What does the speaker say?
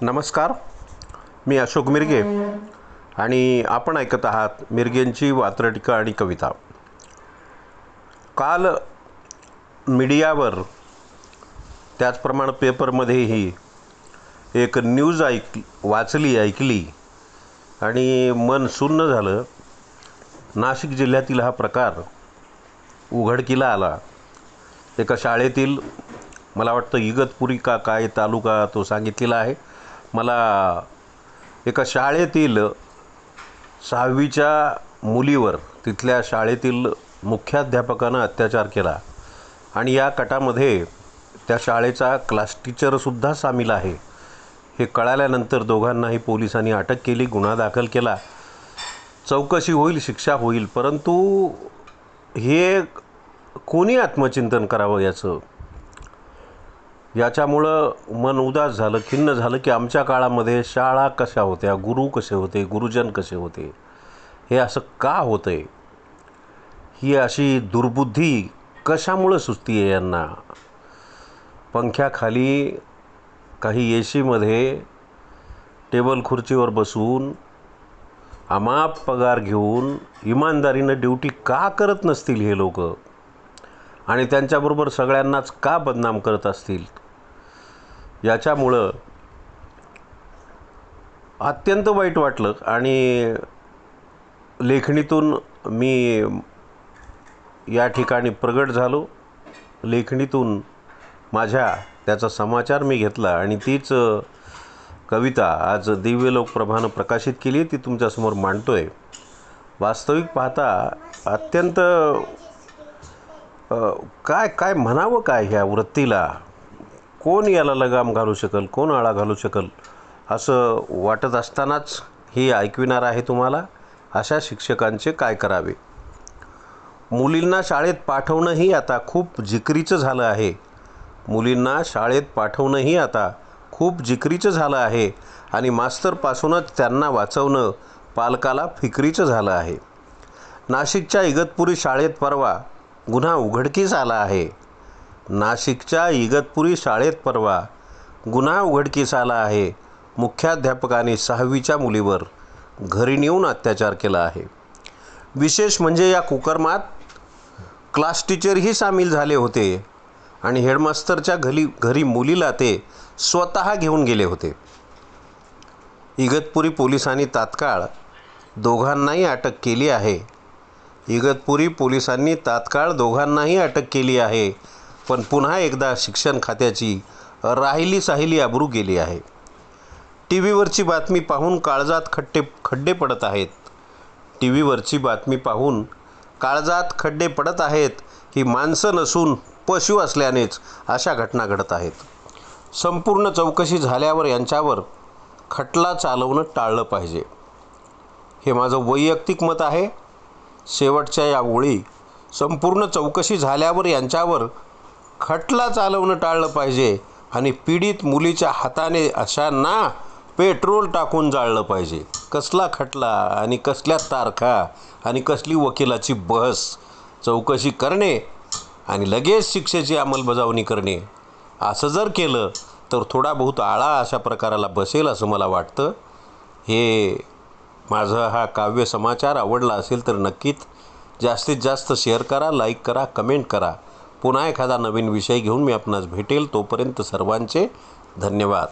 नमस्कार. मी अशोक मिरगे आणि आपण ऐकत आहात मिरगेंची वात्रटिका आणि कविता. काल मीडियावर त्याचप्रमाणे पेपरमध्येही एक न्यूज ऐक वाचली ऐकली आणि मन सुन्न झालं. नाशिक जिल्ह्यातील हा प्रकार उघडकीला आला. एका शाळेतील मला वाटतं इगतपुरी का काय तालुका तो सांगितलेला आहे. मला एका शाळेतील सहावीच्या मुलीवर तिथल्या शाळेतील मुख्याध्यापकानं अत्याचार केला. आणि या कटामध्ये त्या शाळेचा क्लास टीचरसुद्धा सामील आहे. हे कळाल्यानंतर दोघांनाही पोलिसांनी अटक केली गुन्हा दाखल केला. चौकशी होईल शिक्षा होईल परंतु हे कोणी आत्मचिंतन करावं याचं? याच्यामुळं मन उदास झालं खिन्न झालं की आमच्या काळामध्ये शाळा कशा होत्या गुरु कसे होते गुरुजन कसे होते हे असं का होतं आहे ही अशी दुर्बुद्धी कशामुळं सुचती आहे यांना? पंख्याखाली काही ए सीमध्ये टेबल खुर्चीवर बसून अमाप पगार घेऊन इमानदारीनं ड्युटी का करत नसतील हे लोक? आणि त्यांच्याबरोबर सगळ्यांनाच का बदनाम करत असतील? याच्यामुळं अत्यंत वाईट वाटलं. आणि लेखणीतून मी या ठिकाणी प्रगट झालो. लेखणीतून माझ्या त्याचा समाचार मी घेतला आणि तीच कविता आज दिव्यलोक प्रभानं प्रकाशित केली ती तुमच्यासमोर मांडतो आहे वास्तविक पाहता अत्यंत काय काय म्हणावं काय ह्या वृत्तीला? कोण याला लगाम घालू शकल? कोण आळा घालू शकल? असं वाटत असतानाच हे ऐकविणार आहे तुम्हाला अशा शिक्षकांचे काय करावे? मुलींना शाळेत पाठवणंही आता खूप जिकरीचं झालं आहे. मुलींना शाळेत पाठवणंही आता खूप जिकरीचं झालं आहे आणि मास्तरपासूनच त्यांना वाचवणं पालकाला फिकरीचं झालं आहे. नाशिकच्या इगतपुरी शाळेत परवा गुन्हा उघडकीस आला आहे. नाशिकच्या इगतपुरी शाळेत परवा गुन्हा उघडकीस आला आहे. मुख्याध्यापकाने सहावीच्या मुलीवर घरी नेऊन अत्याचार केला आहे. विशेष म्हणजे या कुकर्मात क्लास टीचरही सामील झाले होते आणि हेडमास्तरच्या घरी घरी मुलीला ते स्वतः घेऊन गेले होते. इगतपुरी पोलिसांनी तात्काळ दोघांनाही अटक केली आहे. इगतपुरी पोलिसांनी तात्काळ दोघांनाही अटक केली आहे पण पुन्हा एकदा शिक्षण खात्याची राहिली साहिली आबरू गेली आहे. टी व्हीवरची बातमी पाहून काळजात खड्डे खड्डे पडत आहेत. टी व्हीवरची बातमी पाहून काळजात खड्डे पडत आहेत ही माणसं नसून पशु असल्यानेच अशा घटना घडत आहेत. संपूर्ण चौकशी झाल्यावर यांच्यावर खटला चालवणं टाळलं पाहिजे. हे माझं वैयक्तिक मत आहे. शेवटच्या या ओळी संपूर्ण चौकशी झाल्यावर यांच्यावर खटला चालवणं टाळलं पाहिजे आणि पीडित मुलीच्या हाताने अशांना पेट्रोल टाकून जाळलं पाहिजे. कसला खटला आणि कसल्या तारखा आणि कसली वकिलाची बहस? चौकशी करणे आणि लगेच शिक्षेची अंमलबजावणी करणे. असं जर केलं तर थोडा बहुत आळा अशा प्रकाराला बसेल असं मला वाटतं. हे माझा हा काव्य समाचार आवडला असेल तर नक्कीच जास्तीत जास्त शेअर करा लाईक करा कमेंट करा. पुन्हा एखादा नवीन विषय घेऊन मी आपणास भेटेल. तोपर्यंत सर्वांचे धन्यवाद.